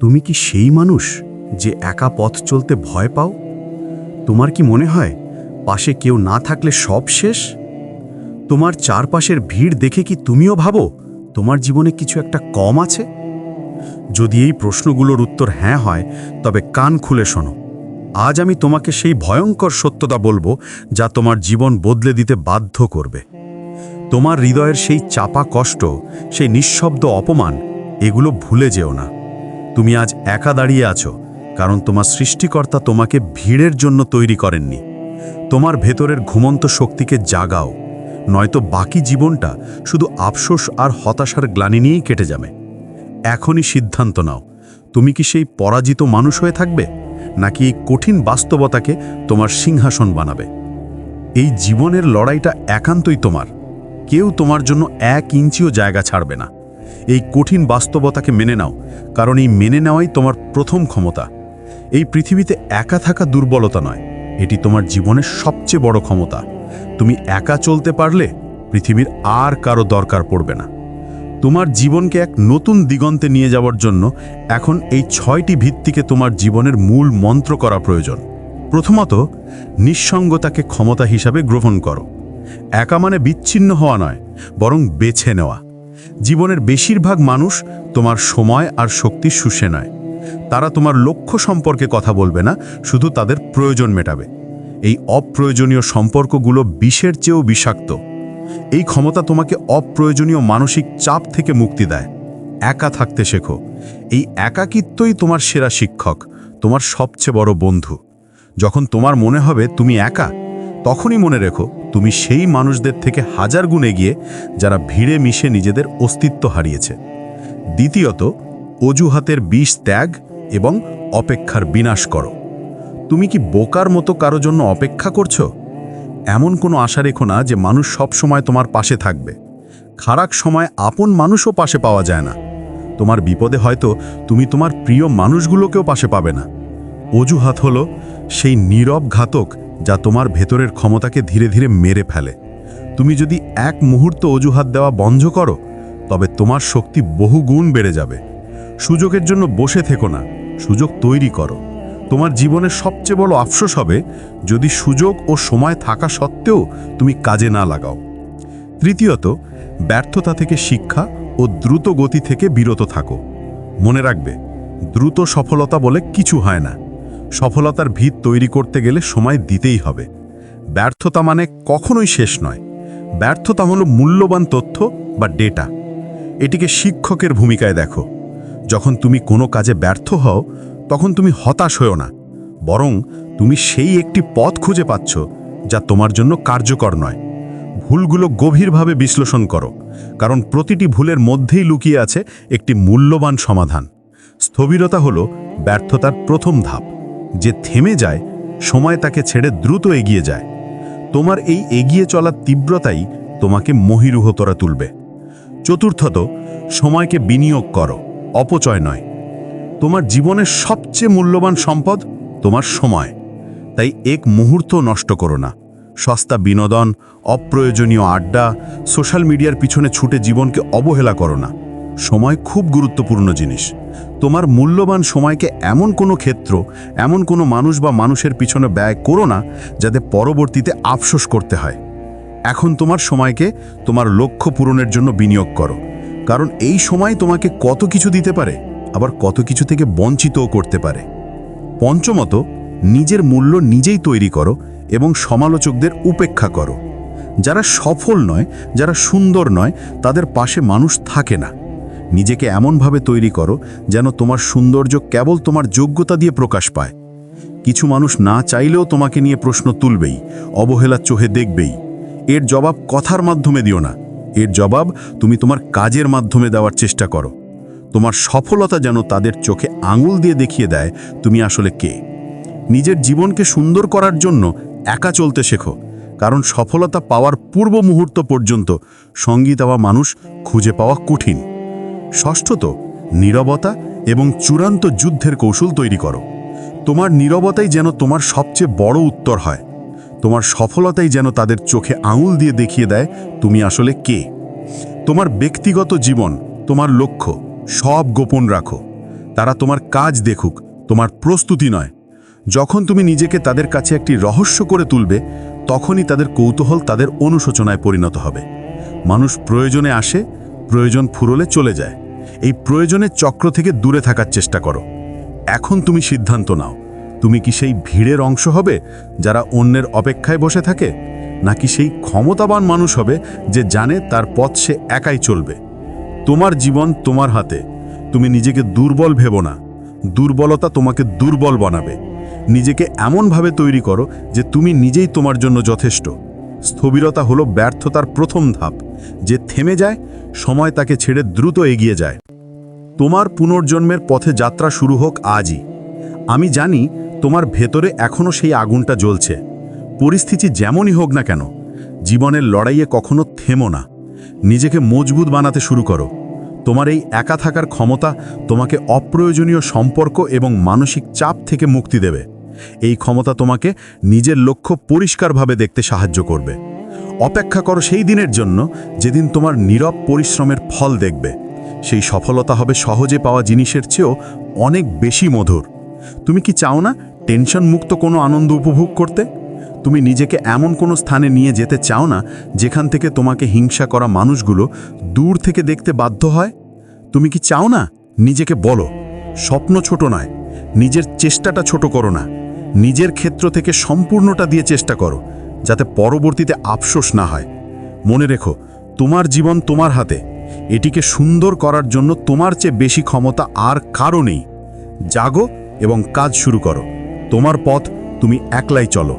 তুমি কি সেই মানুষ যে একা পথ চলতে ভয় পাও? তোমার কি মনে হয় পাশে কেউ না থাকলে সব শেষ? তোমার চারপাশের ভিড় দেখে কি তুমিও ভাবো তোমার জীবনে কিছু একটা কম আছে? যদি এই প্রশ্নগুলোর উত্তর হ্যাঁ হয়, তবে কান খুলে শোনো। আজ আমি তোমাকে সেই ভয়ঙ্কর সত্যতা বলব যা তোমার জীবন বদলে দিতে বাধ্য করবে। তোমার হৃদয়ের সেই চাপা কষ্ট, সেই নিঃশব্দ অপমান, এগুলো ভুলে যেও না। তুমি আজ একা দাঁড়িয়ে আছো, কারণ তোমার সৃষ্টিকর্তা তোমাকে ভিড়ের জন্য তৈরি করেননি। তোমার ভেতরের ঘুমন্ত শক্তিকে জাগাও, নয়তো বাকি জীবনটা শুধু আফসোস আর হতাশার গ্লানি নিয়েই কেটে যাবে। এখনই সিদ্ধান্ত নাও, তুমি কি সেই পরাজিত মানুষ হয়ে থাকবে, নাকি এই কঠিন বাস্তবতাকে তোমার সিংহাসন বানাবে? এই জীবনের লড়াইটা একান্তই তোমার, কেউ তোমার জন্য এক ইঞ্চিও জায়গা ছাড়বে না। এই কঠিন বাস্তবতাকে মেনে নাও, কারণ এই মেনে নেওয়াই তোমার প্রথম ক্ষমতা। এই পৃথিবীতে একা থাকা দুর্বলতা নয়, এটি তোমার জীবনের সবচেয়ে বড় ক্ষমতা। তুমি একা চলতে পারলে পৃথিবীর আর কারও দরকার পড়বে না। তোমার জীবনকে এক নতুন দিগন্তে নিয়ে যাওয়ার জন্য এখন এই ছয়টি ভিত্তিকে তোমার জীবনের মূল মন্ত্র করা প্রয়োজন। প্রথমত, নিঃসঙ্গতাকে ক্ষমতা হিসাবে গ্রহণ করো। একা মানে বিচ্ছিন্ন হওয়া নয়, বরং বেছে নেওয়া। জীবনের বেশিরভাগ মানুষ তোমার সময় আর শক্তি শুষে নয়। তারা তোমার লক্ষ্য সম্পর্কে কথা বলবে না, শুধু তাদের প্রয়োজন মেটাবে। এই অপ্রয়োজনীয় সম্পর্কগুলো বিষের চেয়েও বিষাক্ত। এই ক্ষমতা তোমাকে অপ্রয়োজনীয় মানসিক চাপ থেকে মুক্তি দেয়। একা থাকতে শেখো। এই একাকিত্বই তোমার সেরা শিক্ষক, তোমার সবচেয়ে বড় বন্ধু। যখন তোমার মনে হবে তুমি একা, তখনই মনে রেখো তুমি সেই মানুষদের থেকে হাজার গুণ এগিয়ে, যারা ভিড়ে মিশে নিজেদের অস্তিত্ব হারিয়েছে। দ্বিতীয়ত, অজুহাতের বিষ ত্যাগ এবং অপেক্ষার বিনাশ করো। তুমি কি বোকার মতো কারও জন্য অপেক্ষা করছ? এমন কোনো আশা রেখো না যে মানুষ সব সময় তোমার পাশে থাকবে। খারাপ সময় আপন মানুষও পাশে পাওয়া যায় না। তোমার বিপদে হয়তো তুমি তোমার প্রিয় মানুষগুলোকেও পাশে পাবে না। অজুহাত হলো সেই নীরব ঘাতক যা তোমার ভেতরের ক্ষমতাকে ধীরে ধীরে মেরে ফেলে। তুমি যদি এক মুহূর্ত অজুহাত দেওয়া বন্ধ করো, তবে তোমার শক্তি বহু গুণ বেড়ে যাবে। সুযোগের জন্য বসে থেকো না, সুযোগ তৈরি করো। তোমার জীবনের সবচেয়ে বড় আফসোস হবে যদি সুযোগ ও সময় থাকা সত্ত্বেও তুমি কাজে না লাগাও। তৃতীয়ত, ব্যর্থতা থেকে শিক্ষা ও দ্রুত গতি থেকে বিরত থাকো। মনে রাখবে, দ্রুত সফলতা বলে কিছু হয় না। সফলতার ভিত তৈরি করতে গেলে সময় দিতেই হবে। ব্যর্থতা মানে কখনোই শেষ নয়। ব্যর্থতা হলো মূল্যবান তথ্য বা ডেটা। এটিকে শিক্ষকের ভূমিকায় দেখো। যখন তুমি কোনো কাজে ব্যর্থ হও, তখন তুমি হতাশ হও না। বরং তুমি সেই একটি পথ খুঁজে পাচ্ছ যা তোমার জন্য কার্যকর নয়। ভুলগুলো গভীরভাবে বিশ্লেষণ করো, কারণ প্রতিটি ভুলের মধ্যেই লুকিয়ে আছে একটি মূল্যবান সমাধান। স্থবিরতা হলো ব্যর্থতার প্রথম ধাপ। যে থেমে যায়, সময় তাকে ছেড়ে দ্রুত এগিয়ে যায়। তোমার এই এগিয়ে চলার তীব্রতাই তোমাকে মহিরুহতরা তুলবে। চতুর্থত, সময়কে বিনিয়োগ করো, অপচয় নয়। তোমার জীবনের সবচেয়ে মূল্যবান সম্পদ তোমার সময়। তাই এক মুহূর্ত নষ্ট করো না। সস্তা বিনোদন, অপ্রয়োজনীয় আড্ডা, সোশ্যাল মিডিয়ার পিছনে ছুটে জীবনকে অবহেলা করো না। সময় খুব গুরুত্বপূর্ণ জিনিস। তোমার মূল্যবান সময়কে এমন কোনো ক্ষেত্র, এমন কোনো মানুষ বা মানুষের পিছনে ব্যয় করো না, যাতে পরবর্তীতে আফসোস করতে হয়। এখন তোমার সময়কে তোমার লক্ষ্য পূরণের জন্য বিনিয়োগ করো। কারণ এই সময় তোমাকে কত কিছু দিতে পারে, আবার কত কিছু থেকে বঞ্চিতও করতে পারে। পঞ্চমত, নিজের মূল্য নিজেই তৈরি করো এবং সমালোচকদের উপেক্ষা করো। যারা সফল নয়, যারা সুন্দর নয়, তাদের পাশে মানুষ থাকে না। নিজেকে এমনভাবে তৈরি করো যেন তোমার সৌন্দর্য কেবল তোমার যোগ্যতা দিয়ে প্রকাশ পায়। কিছু মানুষ না চাইলেও তোমাকে নিয়ে প্রশ্ন তুলবেই, অবহেলা চোহে দেখবেই। এর জবাব কথার মাধ্যমে দিও না। এর জবাব তুমি তোমার কাজের মাধ্যমে দেওয়ার চেষ্টা করো। তোমার সফলতা যেন তাদের চোখে আঙুল দিয়ে দেখিয়ে দেয় তুমি আসলে কে। নিজের জীবনকে সুন্দর করার জন্য একা চলতে শেখো, কারণ সফলতা পাওয়ার পূর্ব মুহূর্ত পর্যন্ত সঙ্গী দেওয়া মানুষ খুঁজে পাওয়া কঠিন। ষষ্ঠত নীরবতা এবং চূড়ান্ত যুদ্ধের কৌশল তৈরি করো। তোমার নীরবতাই যেন তোমার সবচেয়ে বড় উত্তর হয়। তোমার সফলতাই যেন তাদের চোখে আঙুল দিয়ে দেখিয়ে দেয় তুমি আসলে কে। তোমার ব্যক্তিগত জীবন, তোমার লক্ষ্য, সব গোপন রাখো। তারা তোমার কাজ দেখুক, তোমার প্রস্তুতি নয়। যখন তুমি নিজেকে তাদের কাছে একটি রহস্য করে তুলবে, তখনই তাদের কৌতূহল তাদের অনুশোচনায় পরিণত হবে। মানুষ প্রয়োজনে আসে প্রয়োজন ফুরলে চলে যায়। এই প্রয়োজনের চক্র থেকে দূরে থাকার চেষ্টা করো। এখন তুমি সিদ্ধান্ত নাও, তুমি কি সেই ভিড়ের অংশ হবে যারা অন্যের অপেক্ষায় বসে থাকে, নাকি সেই ক্ষমতাবান মানুষ হবে যে জানে তার পথ সে একাই চলবে? তোমার জীবন তোমার হাতে, তুমি নিজেকে দুর্বল ভেবো না, দুর্বলতা তোমাকে দুর্বল বানাবে। নিজেকে এমনভাবে তৈরি করো যে তুমি নিজেই তোমার জন্য যথেষ্ট। স্থবিরতা হলো ব্যর্থতার প্রথম ধাপ। যে থেমে যায়, সময় তাকে ছেড়ে দ্রুত এগিয়ে যায়। তোমার পুনর্জন্মের পথে যাত্রা শুরু হোক আজই। আমি জানি তোমার ভেতরে এখনও সেই আগুনটা জ্বলছে। পরিস্থিতি যেমনই হোক না কেন, জীবনের লড়াইয়ে কখনো থেমো না। নিজেকে মজবুত বানাতে শুরু করো। তোমার এই একা থাকার ক্ষমতা তোমাকে অপ্রয়োজনীয় সম্পর্ক এবং মানসিক চাপ থেকে মুক্তি দেবে। এই ক্ষমতা তোমাকে নিজের লক্ষ্য পরিষ্কারভাবে দেখতে সাহায্য করবে। অপেক্ষা করো সেই দিনের জন্য যেদিন তোমার নীরব পরিশ্রমের ফল দেখবে। সেই সফলতা হবে সহজে পাওয়া জিনিসের চেয়েও অনেক বেশি মধুর। তুমি কি চাও না টেনশন মুক্ত কোনো আনন্দ উপভোগ করতে? তুমি নিজেকে এমন কোনো স্থানে নিয়ে যেতে চাও না যেখান থেকে তোমাকে হিংসা করা মানুষগুলো দূর থেকে দেখতে বাধ্য হয়? তুমি কি চাও না নিজেকে বলো, স্বপ্ন ছোট নয়, নিজের চেষ্টাটা ছোট করো না। নিজের ক্ষেত্র থেকে সম্পূর্ণটা দিয়ে চেষ্টা করো, যাতে পরবর্তীতে আফসোস না হয়। মনে রেখো, তোমার জীবন তোমার হাতে। এটিকে সুন্দর করার জন্য তোমার চেয়ে বেশি ক্ষমতা আর কারও নেই। জাগো এবং কাজ শুরু করো। তোমার পথ তুমি একলাই চলো।